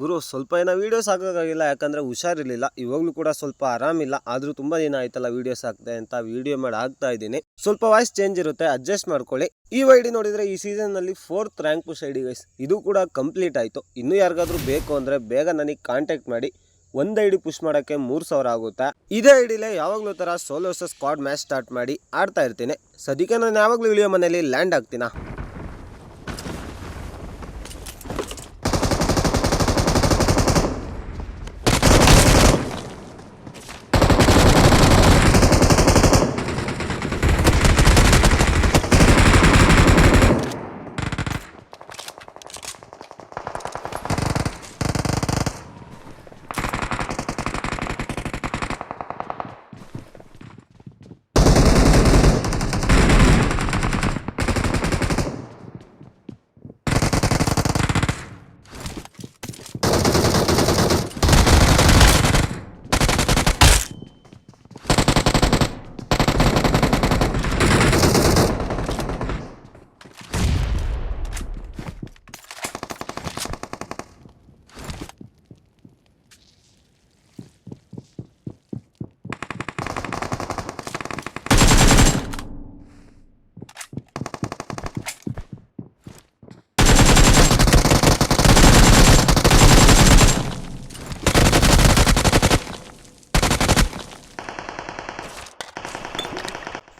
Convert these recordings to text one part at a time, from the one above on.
ಗುರು, ಸ್ವಲ್ಪ ಏನೋ ವೀಡಿಯೋಸ್ ಹಾಕೋಕ್ಕಾಗಿಲ್ಲ, ಯಾಕಂದರೆ ಹುಷಾರಿರಲಿಲ್ಲ. ಇವಾಗಲೂ ಕೂಡ ಸ್ವಲ್ಪ ಆರಾಮಿಲ್ಲ. ಆದರೂ ತುಂಬ ದಿನ ಆಯ್ತಲ್ಲ ವೀಡಿಯೋಸ್ ಹಾಕ್ದೆ ಅಂತ ವೀಡಿಯೋ ಮಾಡಿ ಹಾಕ್ತಾ ಇದ್ದೀನಿ. ಸ್ವಲ್ಪ ವಾಯ್ಸ್ ಚೇಂಜ್ ಇರುತ್ತೆ ಅಡ್ಜಸ್ಟ್ ಮಾಡ್ಕೊಳ್ಳಿ. ಈ ಐಡಿ ನೋಡಿದರೆ ಈ ಸೀಸನ್ನಲ್ಲಿ fourth rank push ID wise ಇದು ಕೂಡ ಕಂಪ್ಲೀಟ್ ಆಯಿತು. ಇನ್ನೂ ಯಾರಿಗಾದರೂ ಬೇಕು ಅಂದರೆ ಬೇಗ ನನಗೆ ಕಾಂಟ್ಯಾಕ್ಟ್ ಮಾಡಿ. ಒಂದು ಐ ಡಿ ಪುಷ್ ಮಾಡೋಕ್ಕೆ ಮೂರು ಸಾವಿರ ಆಗುತ್ತೆ. ಇದೇ ಐಡಿಲೇ ಯಾವಾಗಲೂ ಥರ ಸೋಲೋಸ ಸ್ಕ್ವಾಡ್ ಮ್ಯಾಚ್ ಸ್ಟಾರ್ಟ್ ಮಾಡಿ ಆಡ್ತಾ ಇರ್ತೀನಿ. ಸದ್ಯಕ್ಕೆ ನಾನು ಯಾವಾಗಲೂ ಇಳಿಯೋ ಮನೇಲಿ ಲ್ಯಾಂಡ್ ಆಗ್ತೀನಾ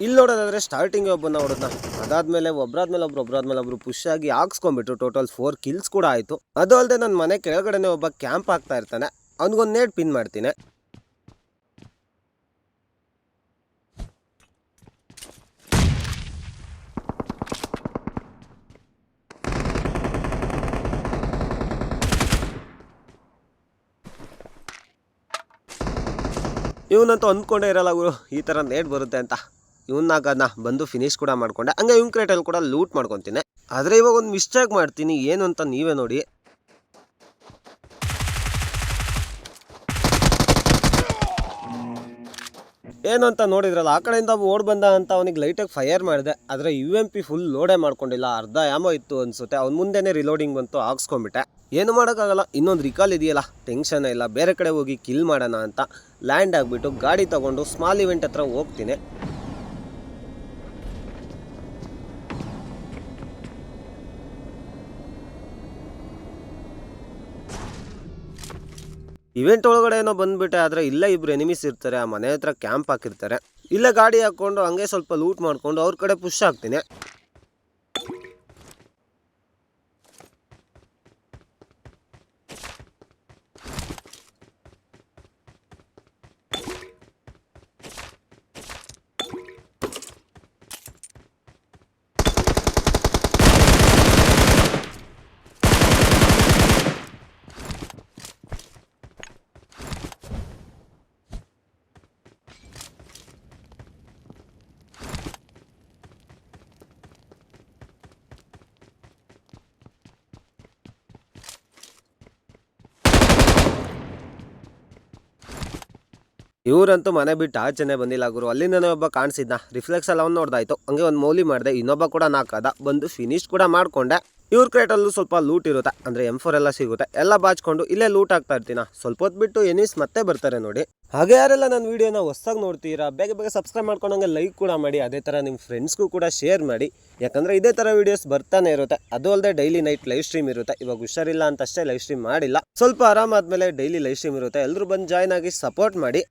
ಇಲ್ಲಿ ನೋಡೋದಾದರೆ ಸ್ಟಾರ್ಟಿಂಗ್ ಒಬ್ಬನ ಹೊಡೆದ್ನ. ಅದಾದ್ಮೇಲೆ ಒಬ್ಬರಾದ್ಮೇಲೆ ಒಬ್ರು ಒಬ್ಬರಾದ್ಮೇಲೆ ಒಬ್ರು ಪುಷ್ ಆಗಿ ಹಾಕ್ಸ್ಕೊಂಡ್ಬಿಟ್ರು. ಟೋಟಲ್ ಫೋರ್ ಕಿಲ್ಸ್ ಕೂಡ ಆಯ್ತು. ಅದು ಅಲ್ಲದೆ ನನ್ನ ಮನೆ ಕೆಳಗಡೆನೆ ಒಬ್ಬ ಕ್ಯಾಂಪ್ ಆಗ್ತಾ ಇರ್ತಾನೆ. ಅವ್ನಿಗೊಂದು ನೇಟ್ ಪಿನ್ ಮಾಡ್ತೀನಿ. ಇವನಂತೂ ಅಂದ್ಕೊಂಡೇ ಇರಲ್ಲ ಗುರು, ಈ ಥರ ನೇಟ್ ಬರುತ್ತೆ ಅಂತ. ಇವನ್ನಾಗನ್ನ ಬಂದು ಫಿನಿಶ್ ಕೂಡ ಮಾಡ್ಕೊಂಡೆ. ಹಂಗೆ ಇವ್ನ ಕ್ರೇಟಲ್ಲಿ ಕೂಡ ಲೂಟ್ ಮಾಡ್ಕೊತೀನಿ. ಆದರೆ ಇವಾಗ ಒಂದು ಮಿಸ್ಟೇಕ್ ಮಾಡ್ತೀನಿ. ಏನು ಅಂತ ನೀವೇ ನೋಡಿ. ಏನು ಅಂತ ನೋಡಿದ್ರಲ್ಲ, ಆ ಕಡೆಯಿಂದ ಓಡ್ ಬಂದ ಅಂತ ಅವನಿಗೆ ಲೈಟಾಗಿ ಫೈರ್ ಮಾಡಿದೆ. ಆದರೆ ಯು ಎಂ ಪಿ ಫುಲ್ ಲೋಡೇ ಮಾಡ್ಕೊಂಡಿಲ್ಲ. ಅರ್ಧ ಯಾಮೋ ಇತ್ತು ಅನಿಸುತ್ತೆ. ಅವ್ನ ಮುಂದೆನೇ ರಿಲೋಡಿಂಗ್ ಬಂತು, ಹಾಕ್ಸ್ಕೊಂಡ್ಬಿಟ್ಟೆ. ಏನು ಮಾಡೋಕ್ಕಾಗಲ್ಲ. ಇನ್ನೊಂದು ರಿಕಾಲ್ ಇದೆಯಲ್ಲ. ಟೆನ್ಷನ್ ಇಲ್ಲ. ಬೇರೆ ಕಡೆ ಹೋಗಿ ಕಿಲ್ ಮಾಡೋಣ ಅಂತ. ಲ್ಯಾಂಡ್ ಆಗಿಬಿಟ್ಟು ಗಾಡಿ ತೊಗೊಂಡು ಸ್ಮಾಲ್ ಇವೆಂಟ್ ಹತ್ರ ಹೋಗ್ತೀನಿ. ಇವೆಂಟ್ ಒಳಗಡೆ ಏನೋ ಬಂದ್ಬಿಟ್ಟೆ, ಆದರೆ ಇಲ್ಲೇ ಇಬ್ರು ಎನಿಮಿಸ್ ಇರ್ತಾರೆ, ಆ ಮನೆ ಹತ್ರ ಕ್ಯಾಂಪ್ ಹಾಕಿರ್ತಾರೆ. ಇಲ್ಲೇ ಗಾಡಿ ಹಾಕ್ಕೊಂಡು ಹಂಗೆ ಸ್ವಲ್ಪ ಲೂಟ್ ಮಾಡ್ಕೊಂಡು ಅವ್ರ ಕಡೆ ಪುಷ್ ಆಗ್ತೀನಿ. ಇವರಂತೂ ಮನೆ ಬಿಟ್ಟು ಆಚೆನೆ ಬಂದಿಲ್ಲ ಗುರು. ಅಲ್ಲಿಂದನೇ ಒಬ್ಬ ಕಾಣಿಸಿದ್ನ. ರಿಫ್ಲೆಕ್ಸ್ ಎಲ್ಲ ಅವ್ನು ನೋಡ್ದಾಯ್ತು. ಹಂಗೆ ಒಂದು ಮೌಲಿ ಮಾಡಿದೆ. ಇನ್ನೊಬ್ಬ ಕೂಡ ನಾಲ್ಕದ ಬಂದು ಫಿನಿಶ್ ಕೂಡ ಮಾಡ್ಕೊಂಡೆ. ಇವ್ರ ಕ್ರೇಟಲ್ಲೂ ಸ್ವಲ್ಪ ಲೂಟ್ ಇರುತ್ತೆ. ಅಂದರೆ ಎಂ ಫೋರ್ ಎಲ್ಲ ಸಿಗುತ್ತೆ. ಎಲ್ಲ ಬಾಚ್ಕೊಂಡು ಇಲ್ಲೇ ಲೂಟ್ ಆಗ್ತಾ ಇರ್ತೀನ. ಸ್ವಲ್ಪ ಹೊತ್ತು ಬಿಟ್ಟು ಎನಿಸ್ ಮತ್ತೆ ಬರ್ತಾರೆ ನೋಡಿ. ಹಾಗೆ ಯಾರೆಲ್ಲ ನನ್ನ ವೀಡಿಯೋನ ಹೊಸ್ದಾಗಿ ನೋಡ್ತೀರಾ, ಬೇಗ ಬೇಗ ಸಬ್ಸ್ಕ್ರೈಬ್ ಮಾಡ್ಕೊಂಡಂಗೆ ಲೈಕ್ ಕೂಡ ಮಾಡಿ. ಅದೇ ಥರ ನಿಮ್ಮ ಫ್ರೆಂಡ್ಸ್ಗೂ ಕೂಡ ಶೇರ್ ಮಾಡಿ. ಯಾಕಂದರೆ ಇದೇ ಥರ ವೀಡಿಯೋಸ್ ಬರ್ತಾನೆ ಇರುತ್ತೆ. ಅದು ಅಲ್ಲದೆ ಡೈಲಿ ನೈಟ್ ಲೈವ್ ಸ್ಟ್ರೀಮ್ ಇರುತ್ತೆ. ಇವಾಗ ಹುಷಾರಿಲ್ಲ ಅಂತ ಅಷ್ಟೇ ಲೈವ್ ಸ್ಟ್ರೀಮ್ ಮಾಡಿಲ್ಲ. ಸ್ವಲ್ಪ ಆರಾಮಾದ್ಮೇಲೆ ಡೈಲಿ ಲೈವ್ ಸ್ಟ್ರೀಮ್ ಇರುತ್ತೆ. ಎಲ್ಲರೂ ಬಂದು ಜಾಯ್ನ್ ಆಗಿ ಸಪೋರ್ಟ್ ಮಾಡಿ.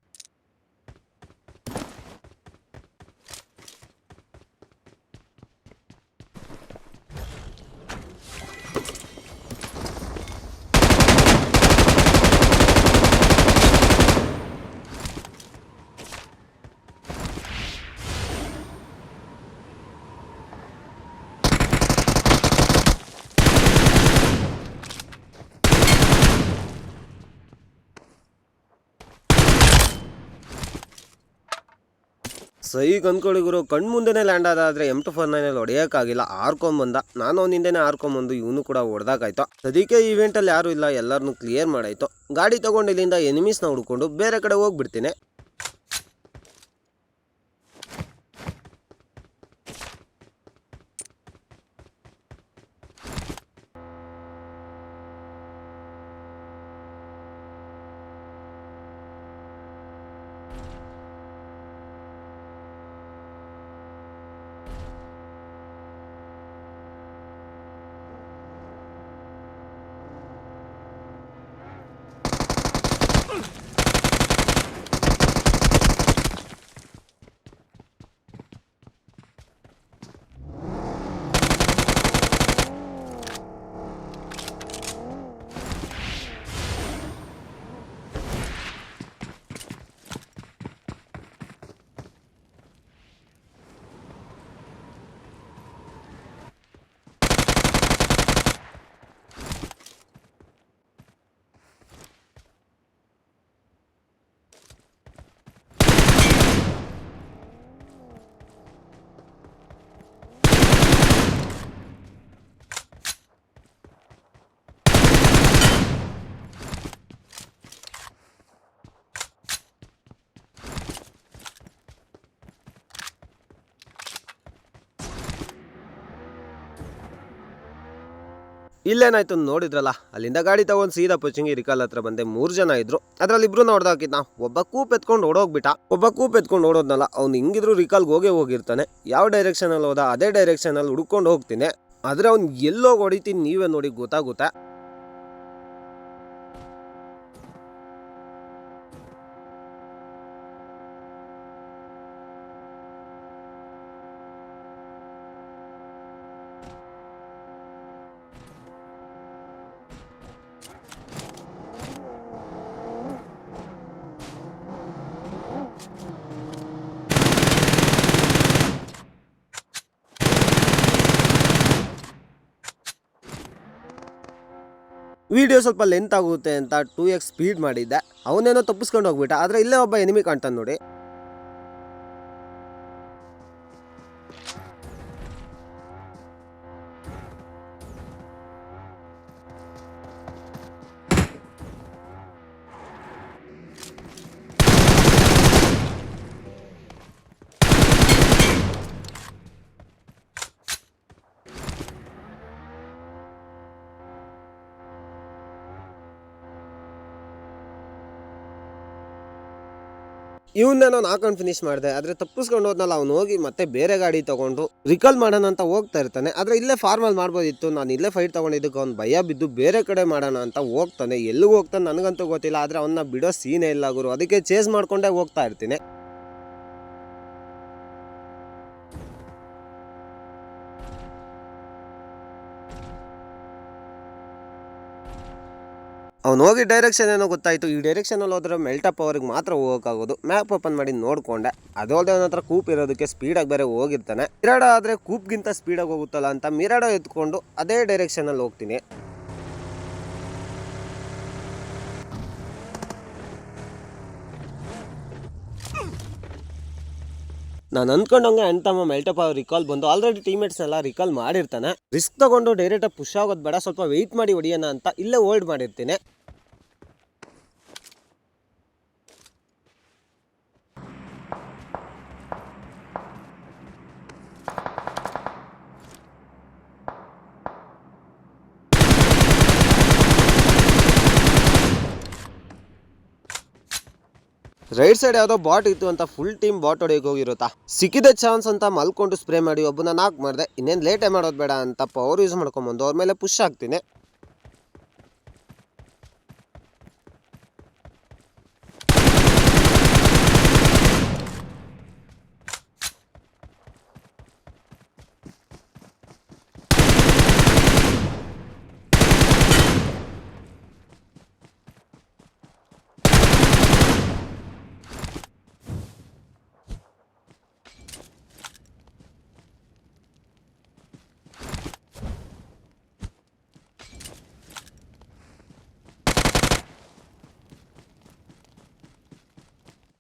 ಸೈಗ್ ಅಂದ್ಕೊಳ್ಳಿ ಗುರು ಕಣ್ಣು ಮುಂದೆನೇ ಲ್ಯಾಂಡ್ ಆದಾದ್ರೆ ಎಂ ಟು ಫೋರ್ ನೈನಲ್ಲಿ ಹೊಡೆಯೋಕ್ಕಾಗಿಲ್ಲ. ಆರ್ಕೊಂಬಂದ ನಾನು ಅವನಿಂದನೇ ಆರ್ಕೊಂಬಂದು ಇವನು ಕೂಡ ಹೊಡೆದಾಗಾಯ್ತು. ಸದ್ಯಕ್ಕೆ ಈವೆಂಟಲ್ಲಿ ಯಾರು ಇಲ್ಲ. ಎಲ್ಲರನ್ನೂ ಕ್ಲಿಯರ್ ಮಾಡಾಯ್ತು. ಗಾಡಿ ತೊಗೊಂಡು ಇಲ್ಲಿಂದ ಎನಿಮೀಸ್ನ ಹುಡ್ಕೊಂಡು ಬೇರೆ ಕಡೆ ಹೋಗ್ಬಿಡ್ತೀನಿ. ಇಲ್ಲೇನಾಯ್ತು ನೋಡಿದ್ರಲ್ಲ, ಅಲ್ಲಿಂದ ಗಾಡಿ ತಗೊಂಡು ಸೀದಾ ಪುಚಿಂಗಿ ರಿಕಾಲ್ ಹತ್ರ ಬಂದೆ. ಮೂರು ಜನ ಇದ್ರು. ಅದ್ರಲ್ಲಿ ಇಬ್ರು ನೋಡ್ದಾಕಿದ್ನ ಒಬ್ಬ ಕೂಪ್ ಎತ್ಕೊಂಡು ಓಡೋಗ್ಬಿಟ್ಟ. ಒಬ್ಬ ಕೂಪ್ ಎತ್ಕೊಂಡು ಓಡೋದ್ನಲ್ಲ, ಅವ್ನು ಹಿಂಗಿದ್ರು ರಿಕಾಲ್ಗೆ ಹೋಗೇ ಹೋಗಿರ್ತಾನೆ. ಯಾವ ಡೈರೆಕ್ಷನ್ ಅಲ್ಲಿ ಹೋದ, ಅದೇ ಡೈರೆಕ್ಷನ್ ಅಲ್ಲಿ ಹುಡ್ಕೊಂಡು ಹೋಗ್ತೀನಿ ಆದ್ರೆ ಅವ್ನ್ ಎಲ್ಲೋಗಿ ಹೊಡಿತೀನಿ ನೀವೇ ನೋಡಿ ಗೊತ್ತಾಗುತ್ತೆ. ವಿಡಿಯೋ ಸ್ವಲ್ಪ ಲೆಂತ್ ಆಗುತ್ತೆ ಅಂತ ಟೂ ಎಕ್ಸ್ ಸ್ಪೀಡ್ ಮಾಡಿದ್ದೆ. ಅವನೇನೋ ತಪ್ಪಿಸ್ಕೊಂಡು ಹೋಗ್ಬಿಟ್ಟ. ಆದರೆ ಇಲ್ಲೇ ಒಬ್ಬ ಎನಿಮಿ ಕಾಣ್ತಾನೆ ನೋಡಿ. ಇವನ್ನ ನಾನು ಹಾಕೊಂಡು ಫಿನಿಶ್ ಮಾಡಿದೆ. ಆದ್ರೆ ತಪ್ಪಿಸ್ಕೊಂಡು ಹೋದ್ನಲ್ಲ, ಅವ್ನು ಹೋಗಿ ಮತ್ತೆ ಬೇರೆ ಗಾಡಿ ತಗೊಂಡು ರಿಕಲ್ ಮಾಡೋಣ ಅಂತ ಹೋಗ್ತಾ ಇರ್ತಾನೆ. ಆದ್ರೆ ಇಲ್ಲೇ ಫಾರ್ಮಲ್ ಮಾಡ್ಬೋದಿತ್ತು. ನಾನು ಇಲ್ಲೇ ಫೈಟ್ ತಗೊಂಡಿದ್ದಕ್ಕೆ ಅವ್ನು ಭಯ ಬಿದ್ದು ಬೇರೆ ಕಡೆ ಮಾಡೋಣ ಅಂತ ಹೋಗ್ತಾನೆ. ಎಲ್ಲಿಗೆ ಹೋಗ್ತಾನೆ ನನಗಂತೂ ಗೊತ್ತಿಲ್ಲ. ಆದ್ರೆ ಅವನ್ನ ಬಿಡೋ ಸೀನೇ ಇಲ್ಲ ಗುರು. ಅದಕ್ಕೆ ಚೇಸ್ ಮಾಡ್ಕೊಂಡೇ ಹೋಗ್ತಾ ಇರ್ತೀನಿ. ಅವ್ನು ಹೋಗಿ ಡೈರೆಕ್ಷನ್ ಏನೋ ಗೊತ್ತಾಯಿತು. ಈ ಡೈರೆಕ್ಷನಲ್ಲಿ ಹೋದ್ರೆ ಮೆಲ್ಟಪ್ ಅವ್ರಿಗೆ ಮಾತ್ರ ಹೋಗೋಕ್ಕಾಗೋದು. ಮ್ಯಾಪ್ ಓಪನ್ ಮಾಡಿ ನೋಡ್ಕೊಂಡೆ. ಅದಲ್ಲದೆ ಅವನ ಹತ್ರ ಕೂಪ್ ಇರೋದಕ್ಕೆ ಸ್ಪೀಡಾಗಿ ಬೇರೆ ಹೋಗಿರ್ತಾನೆ. ಮಿರಾಡ ಆದರೆ ಕೂಪ್ಗಿಂತ ಸ್ಪೀಡಾಗಿ ಹೋಗುತ್ತಲ್ಲ ಅಂತ ಮಿರಾಡ ಎತ್ಕೊಂಡು ಅದೇ ಡೈರೆಕ್ಷನಲ್ಲಿ ಹೋಗ್ತೀನಿ. ನಾನು ಅನ್ಕೊಂಡಂಗೆ ಅಣ್ತಮ್ಮ ಮೆಲ್ಟಪ್ ಅವ್ರು ರಿಕಾಲ್ ಬಂದು ಆಲ್ರೆಡಿ ಟೀಮೇಟ್ಸ್ ಎಲ್ಲ ರಿಕಾಲ್ ಮಾಡಿರ್ತಾನೆ. ರಿಸ್ಕ್ ತಗೊಂಡು ಡೈರೆಕ್ಟಾಗಿ ಪುಷ್ ಆಗೋದು ಬೇಡ. ಸ್ವಲ್ಪ ವೆಯ್ಟ್ ಮಾಡಿ ಹೊಡಿಯೋಣ ಅಂತ ಇಲ್ಲೇ ಹೋಲ್ಡ್ ಮಾಡಿರ್ತೀನಿ. ರೈಟ್ ಸೈಡ್ ಯಾವುದೋ ಬಾಟ್ ಇತ್ತು ಅಂತ ಫುಲ್ ಟೀಮ್ ಬಾಟ್ ಹೊಡೆಯಕ್ಕೆ ಹೋಗಿರುತ್ತಾ? ಸಿಕ್ಕಿದ ಚಾನ್ಸ್ ಅಂತ ಮಲ್ಕೊಂಡು ಸ್ಪ್ರೇ ಮಾಡಿ ಒಬ್ಬನ ನಾಕ್ ಮಾಡಿದೆ. ಇನ್ನೇನು ಲೇಟೇ ಮಾಡೋದು ಬೇಡ ಅಂತ ಪವರ್ ಯೂಸ್ ಮಾಡ್ಕೊಂಬಂದು, ಅವ್ರ ಮೇಲೆ ಪುಷ್ ಆಗ್ತೀನಿ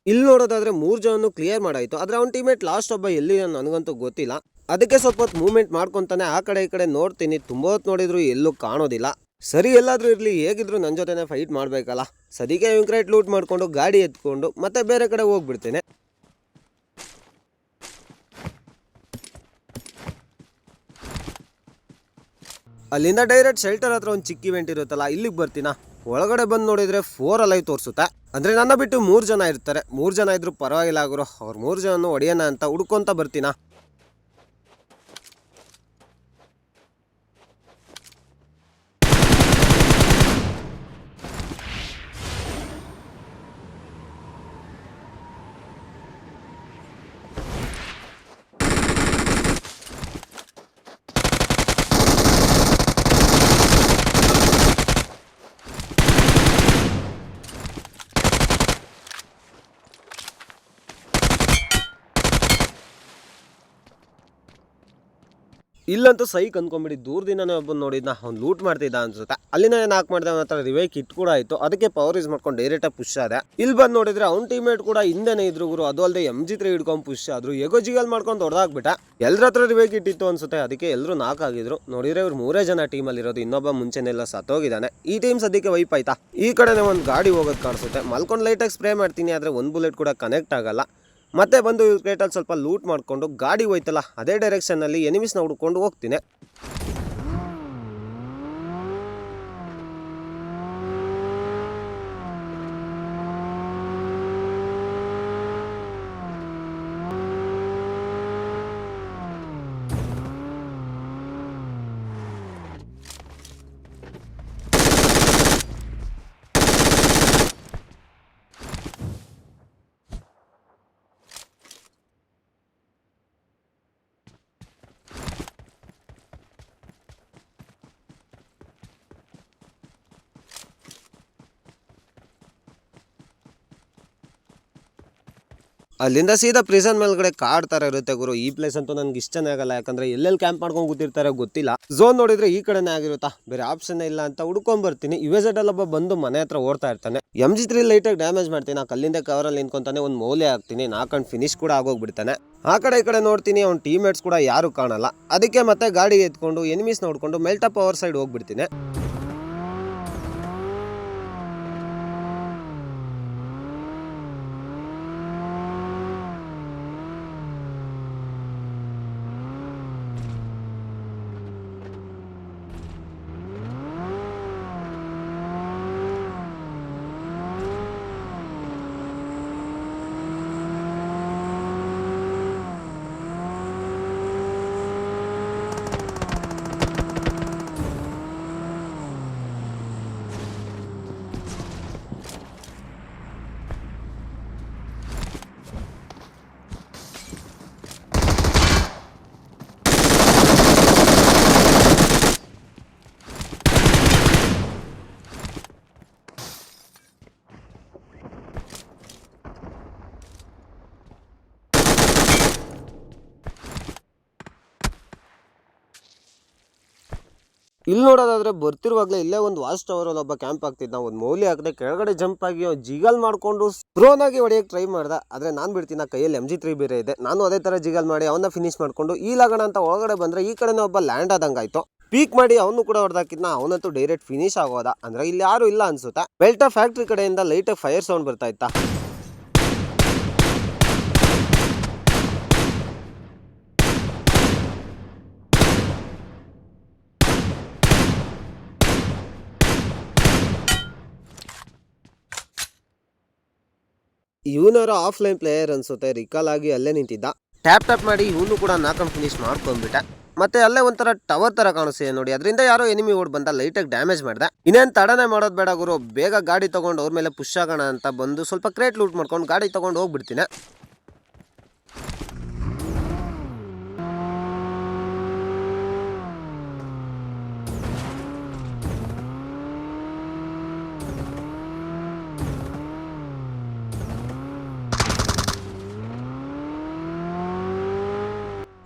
ಇಲ್ಲಿ ನೋಡೋದಾದ್ರೆ ಮೂರು ಜನನು ಕ್ಲಿಯರ್ ಮಾಡಾಯ್ತು. ಆದರೆ ಅವ್ನ ಟೀಮೇಟ್ ಲಾಸ್ಟ್ ಒಬ್ಬ ಎಲ್ಲಿ ನನಗಂತೂ ಗೊತ್ತಿಲ್ಲ. ಅದಕ್ಕೆ ಸ್ವಲ್ಪ ಹೊತ್ತು ಮೂವ್ಮೆಂಟ್ ಮಾಡ್ಕೊತಾನೆ ಆ ಕಡೆ ಈ ಕಡೆ ನೋಡ್ತೀನಿ. ತುಂಬ ಹೊತ್ತು ನೋಡಿದ್ರು ಎಲ್ಲೂ ಕಾಣೋದಿಲ್ಲ. ಸರಿ, ಎಲ್ಲಾದ್ರೂ ಇರಲಿ, ಹೇಗಿದ್ರು ನನ್ನ ಜೊತೆನೇ ಫೈಟ್ ಮಾಡಬೇಕಲ್ಲ. ಸದ್ಯಕ್ಕೆ ವಿಂಕ್ರೈಟ್ ಲೂಟ್ ಮಾಡಿಕೊಂಡು ಗಾಡಿ ಎತ್ಕೊಂಡು ಮತ್ತೆ ಬೇರೆ ಕಡೆ ಹೋಗ್ಬಿಡ್ತೇನೆ. ಅಲ್ಲಿಂದ ಡೈರೆಕ್ಟ್ ಶೆಲ್ಟರ್ ಹತ್ರ ಒಂದು ಚಿಕ್ಕ ಇವೆಂಟ್ ಇರುತ್ತಲ್ಲ, ಇಲ್ಲಿಗೆ ಬರ್ತೀನಾ? ಒಳಗಡೆ ಬಂದು ನೋಡಿದ್ರೆ ಫೋರ್ ಅಲೈ ತೋರಿಸುತ್ತೆ. ಅಂದ್ರೆ ನನ್ನ ಬಿಟ್ಟು ಮೂರು ಜನ ಇರ್ತಾರೆ. ಮೂರು ಜನ ಇದ್ದರೂ ಪರವಾಗಿಲ್ಲ ಗುರು. ಅವ್ರು ಮೂರು ಜನ ಒಡೆಯೋಣ ಅಂತ ಹುಡ್ಕೊಂತ ಬರ್ತೀನಾ? ಇಲ್ಲಂತೂ ಸೈಕ್ ಅಂದ್ಕೊಂಬಿಡಿ ದೂರದಿಂದನೇ ಒಬ್ಬ ನೋಡಿದ್ನ ಅವ್ನು ಲೂಟ್ ಮಾಡ್ತಿದ್ದ ಅನ್ಸುತ್ತೆ. ಅಲ್ಲಿನ ಹಾಕ್ ಮಾಡಿದೆ ಅವನ ಹತ್ರ ರಿವೈಕ್ ಇಟ್ ಕೂಡ ಆಯಿತು. ಅದಕ್ಕೆ ಪವರ್ ಯೂಸ್ ಮಾಡ್ಕೊಂಡು ಡೈರೆಕ್ಟಾಗಿ ಪುಷ್ ಆದೆ. ಇಲ್ಲಿ ಬಂದು ನೋಡಿದ್ರೆ ಅವ್ನ ಟೀಮೇಟ್ ಕೂಡ ಹಿಂದೆನೇ ಇದ್ರು ಗುರು, ಅದು ಅಲ್ಲದೆ ಎಂ ಜಿ ತ್ರೀ ಹಿಡ್ಕೊಂಡು ಪುಷ್ ಆದ್ರು. ಎಗೋ ಜಿಗಲ್ ಮಾಡ್ಕೊಂಡು ಹೊಡೆದಾಗ್ಬಿಟ್ಟ ಎಲ್ಲರ ಹತ್ರ ರಿವೈಕ್ ಇಟ್ಟಿತ್ತು ಅನ್ಸುತ್ತೆ, ಅದಕ್ಕೆ ಎಲ್ಲರೂ ನಾಕ್ ಆಗಿದ್ರು. ನೋಡಿದ್ರೆ ಇವ್ರು ಮೂರೇ ಜನ ಟೀಮಲ್ಲಿ ಇರೋದು, ಇನ್ನೊಬ್ಬ ಮುಂಚೆನೆಲ್ಲ ಸತ್ತೋಗಿದ್ದಾನೆ. ಈ ಟೀಮ್ ಸದ್ಯಕ್ಕೆ ವೈಪ್ ಆಯ್ತಾ? ಈ ಕಡೆನೇ ಒಂದು ಗಾಡಿ ಹೋಗೋದು ಕಾಣಿಸುತ್ತೆ. ಮಲ್ಕೊಂಡು ಲೈಟಾಗಿ ಸ್ಪ್ರೇ ಮಾಡ್ತೀನಿ, ಆದರೆ ಒಂದು ಬುಲೆಟ್ ಕೂಡ ಕನೆಕ್ಟ್ ಆಗಲ್ಲ. ಮತ್ತೆ ಬಂದು ಕ್ರೇಟಲ್ಲಿ ಸ್ವಲ್ಪ ಲೂಟ್ ಮಾಡಿಕೊಂಡು ಗಾಡಿ ಹೋಯ್ತಲ್ಲ ಅದೇ ಡೈರೆಕ್ಷನ್ನಲ್ಲಿ ಎನಿಮಿಸ್ನ ಹುಡ್ಕೊಂಡು ಹೋಗ್ತೀನಿ. ಅಲ್ಲಿಂದ ಸೀದಾ ಪ್ರಿಸನ್ ಮೇಲ್ಗಡೆ ಕಾಡ್ ಇರುತ್ತೆ ಗುರು. ಈ ಪ್ಲೇಸ್ ಅಂತೂ ನನ್ಗೆ ಇಷ್ಟನೇ ಆಗಲ್ಲ. ಯಾಕಂದ್ರೆ ಎಲ್ಲೆಲ್ಲಿ ಕ್ಯಾಂಪ್ ಮಾಡ್ಕೊಂಡು ಕೂತಿರ್ತಾರೆ ಗೊತ್ತಿಲ್ಲ. ಝೋನ್ ನೋಡಿದ್ರೆ ಈ ಕಡೆನೇ ಆಗಿರುತ್ತಾ? ಬೇರೆ ಆಪ್ಷನ್ ಇಲ್ಲ ಅಂತ ಹುಡ್ಕೊಂಡ್ ಬರ್ತೀನಿ. ಯುವೆಸೆಡ್ ಒಬ್ಬ ಬಂದು ಮನೆ ಹತ್ರ ಓಡ್ತಾ ಇರ್ತಾನೆ. ಎಂ ಜಿ ತ್ರೀ ಲೈಟಾಗಿ ಡ್ಯಾಮೇಜ್ ಮಾಡ್ತೀನಿ. ನಾ ಕಲ್ಲಿಂದ ಕವರಲ್ಲಿ ನಿಂತ್ಕೊಂತಾನೆ ಒಂದು ಮೌಲ್ಯ ಹಾಕ್ತೀನಿ. ನಾಲ್ಕಂಡು ಫಿನಿಶ್ ಕೂಡ ಆಗೋಗ್ಬಿಡ್ತಾನೆ. ಆ ಕಡೆ ಈ ಕಡೆ ನೋಡ್ತೀನಿ. ಅವ್ನ ಟೀಮೇಟ್ಸ್ ಕೂಡ ಯಾರು ಕಾಣಲ್ಲ. ಅದಕ್ಕೆ ಮತ್ತೆ ಗಾಡಿ ಎತ್ಕೊಂಡು ಎನಿಮೀಸ್ ನೋಡ್ಕೊಂಡು ಮೆಲ್ಟಾ ಪವರ್ ಸೈಡ್ ಹೋಗ್ಬಿಡ್ತೀನಿ. ಇಲ್ಲಿ ನೋಡೋದಾದ್ರೆ ಬರ್ತಿರುವಾಗಲೇ ಇಲ್ಲೇ ಒಂದು ವಾಚ್ ಟವರ್ ಅಲ್ಲಿ ಒಬ್ಬ ಕ್ಯಾಂಪ್ ಆಗ್ತಿದ್ದ. ಒಂದು ಮೌಲಿ ಹಾಕದೆ ಕೆಳಗಡೆ ಜಂಪ್ ಆಗಿ ಅವ್ನು ಜಿಗಲ್ ಮಾಡ್ಕೊಂಡು ಸ್ಪ್ರೋನ್ ಆಗಿ ಹೊಡೆಯಕ್ಕೆ ಟ್ರೈ ಮಾಡ್ದ. ಆದ್ರೆ ನಾನು ಬಿಡ್ತೀನಿ, ಕೈಯಲ್ಲಿ ಎಂ ಜಿ ತ್ರೀ ಬೇರೆ ಇದೆ. ನಾನು ಅದೇ ತರ ಜಿಗಲ್ ಮಾಡಿ ಅವನ್ನ ಫಿನಿಶ್ ಮಾಡ್ಕೊಂಡು ಈ ಲಗಣ ಅಂತ ಒಳಗಡೆ ಬಂದ್ರೆ ಈ ಕಡೆನೇ ಒಬ್ಬ ಲ್ಯಾಂಡ್ ಆದಂಗಾಯ್ತು. ಪೀಕ್ ಮಾಡಿ ಅವನು ಕೂಡ ಹೊಡೆದಾಕಿದ್ನ, ಅವನಂತೂ ಡೈರೆಕ್ಟ್ ಫಿನಿಶ್ ಆಗೋದ. ಅಂದ್ರೆ ಇಲ್ಲಿ ಯಾರು ಇಲ್ಲ ಅನ್ಸುತ್ತೆ. ಬೆಲ್ಟಾ ಫ್ಯಾಕ್ಟ್ರಿ ಕಡೆಯಿಂದ ಲೈಟಾಗಿ ಫೈರ್ ಸೌಂಡ್ ಬರ್ತಾ ಇತ್ತಾ? ಇವನರ ಆಫ್ಲೈನ್ ಪ್ಲೇಯರ್ ಅನ್ಸುತ್ತೆ. ರಿಕಾಲ್ ಆಗಿ ಅಲ್ಲೇ ನಿಂತಿದ್ದ. ಟ್ಯಾಪ್ ಟ್ಯಾಪ್ ಮಾಡಿ ಇವನು ಕೂಡ ನಾಲ್ಕನ್ನು ಫಿನಿಶ್ ಮಾಡ್ಕೊಂಡ್ಬಿಟ್ಟೆ. ಮತ್ತೆ ಅಲ್ಲೇ ಒಂಥರ ಟವರ್ ತರ ಕಾಣಿಸ್ತಿದೆ ನೋಡಿ. ಅದರಿಂದ ಯಾರೋ ಎನಿಮಿ ಓಡ್ ಬಂದ ಲೈಟಾಗಿ ಡ್ಯಾಮೇಜ್ ಮಾಡ್ದೆ. ಇನ್ನೇನು ತಡನೆ ಮಾಡೋದು ಬೇಡ ಗುರು. ಬೇಗ ಗಾಡಿ ತಗೊಂಡು ಅವ್ರ ಮೇಲೆ ಪುಷ್ ಆಗೋಣ ಅಂತ ಬಂದು ಸ್ವಲ್ಪ ಕ್ರೇಟ್ ಲೂಟ್ ಮಾಡ್ಕೊಂಡು ಗಾಡಿ ತಗೊಂಡು ಹೋಗ್ಬಿಡ್ತೀನಿ.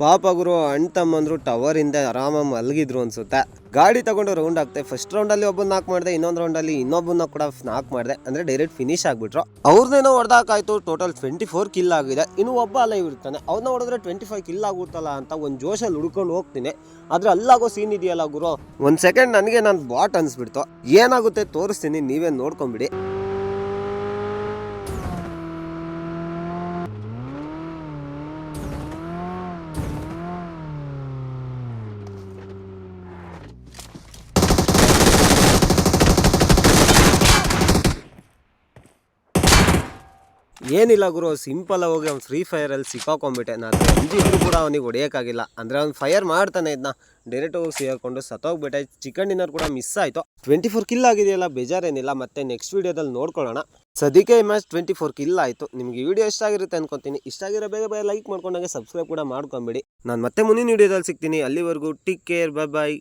ಪಾಪ ಗುರು, ಅಣ್ಣ ತಮ್ಮಂದ್ರು ಟವರ್ ಇಂದ ಆರಾಮಾಗಿ ಮಲಗಿದ್ರು ಅನ್ಸುತ್ತೆ. ಗಾಡಿ ತಗೊಂಡು ರೌಂಡ್ ಆಗ್ತೆ ಫಸ್ಟ್ ರೌಂಡ್ ಅಲ್ಲಿ ಒಬ್ಬನ್ ನಾಕ್ ಮಾಡಿದೆ, ಇನ್ನೊಂದು ರೌಂಡ್ ಅಲ್ಲಿ ಇನ್ನೊಬ್ಬನ ಕೂಡ ನಾಕ್ ಮಾಡಿದೆ, ಅಂದ್ರೆ ಡೈರೆಕ್ಟ್ ಫಿನಿಶ್ ಆಗ್ಬಿಟ್ರು. ಅವ್ರನ್ನೇನೋ ಹೊಡೆದಾಕಾಯ್ತು ಟೋಟಲ್ ಟ್ವೆಂಟಿ ಫೋರ್ ಕಿಲ್ ಆಗಿದೆ. ಇನ್ನು ಒಬ್ಬ ಅಲ್ಲ ಇರ್ತಾನೆ. ಅವ್ನ ಹೊಡೆದ್ರೆ ಟ್ವೆಂಟಿ ಫೈವ್ ಕಿಲ್ ಆಗುತ್ತಲ್ಲ ಅಂತ ಒಂದು ಜೋಶಲ್ಲಿ ಹುಡ್ಕೊಂಡು ಹೋಗ್ತೀನಿ. ಆದ್ರೆ ಅಲ್ಲಾಗೋ ಸೀನ್ ಇದೆಯಲ್ಲ ಗುರು? ಒಂದ್ ಸೆಕೆಂಡ್ ನನಗೆ ನಾನು ಬಾಟ್ ಅನ್ಸ್ಬಿಡ್ತು. ಏನಾಗುತ್ತೆ ತೋರಿಸ್ತೀನಿ, ನೀವೇ ನೋಡ್ಕೊಂಬಿಡಿ. ಏನಿಲ್ಲ ಗುರು ಸಿಂಪಲ್ ಹೋಗಿ ಅವ್ನು ಫ್ರೀ ಫೈರಲ್ಲಿ ಸಿಕ್ಕಾಕೊಂಡ್ಬಿಟ್ಟೆ. ನಾನು ಅಂಜಿದ್ರು ಕೂಡ ಅವನಿಗೆ ಹೊಡೆಯೋಕ್ಕಾಗಿಲ್ಲ. ಅಂದರೆ ಅವ್ನು ಫೈರ್ ಮಾಡ್ತಾನೆ ಇದನ್ನ ಡೈರೆಕ್ಟ್ ಹೋಗಿ ಸೇರ್ಕೊಂಡು ಸತ್ತೋಗ್ಬಿಟ್ಟೆ. ಚಿಕನ್ ಡಿನ್ನರ್ ಕೂಡ ಮಿಸ್ ಆಯಿತು. ಟ್ವೆಂಟಿ ಫೋರ್ ಕಿಲ್ ಆಗಿದೆಯಲ್ಲ, ಬೇಜಾರೇನಿಲ್ಲ. ಮತ್ತೆ ನೆಕ್ಸ್ಟ್ ವೀಡಿಯೋದಲ್ಲಿ ನೋಡ್ಕೊಳ್ಳೋಣ. ಸದ್ಯಕ್ಕೆ ಈ ಮ್ಯಾಚ್ ಟ್ವೆಂಟಿ ಫೋರ್ ಕಿಲ್ ಆಯಿತು. ನಿಮಗೆ ವಿಡಿಯೋ ಇಷ್ಟ ಆಗಿರುತ್ತೆ ಅನ್ಕೊಂತೀನಿ. ಇಷ್ಟ ಆಗಿರೋ ಬೇಗ ಬೇಗ ಲೈಕ್ ಮಾಡ್ಕೊಂಡಾಗೆ ಸಬ್ಸ್ಕ್ರೈಬ್ ಕೂಡ ಮಾಡ್ಕೊಂಬಿಡಿ. ನಾನು ಮತ್ತೆ ಮುಂದಿನ ವಿಡಿಯೋದಲ್ಲಿ ಸಿಗ್ತೀನಿ. ಅಲ್ಲಿವರೆಗೂ ಟಿಕ್ ಕೇರ್ ಬೈ ಬಾಯ್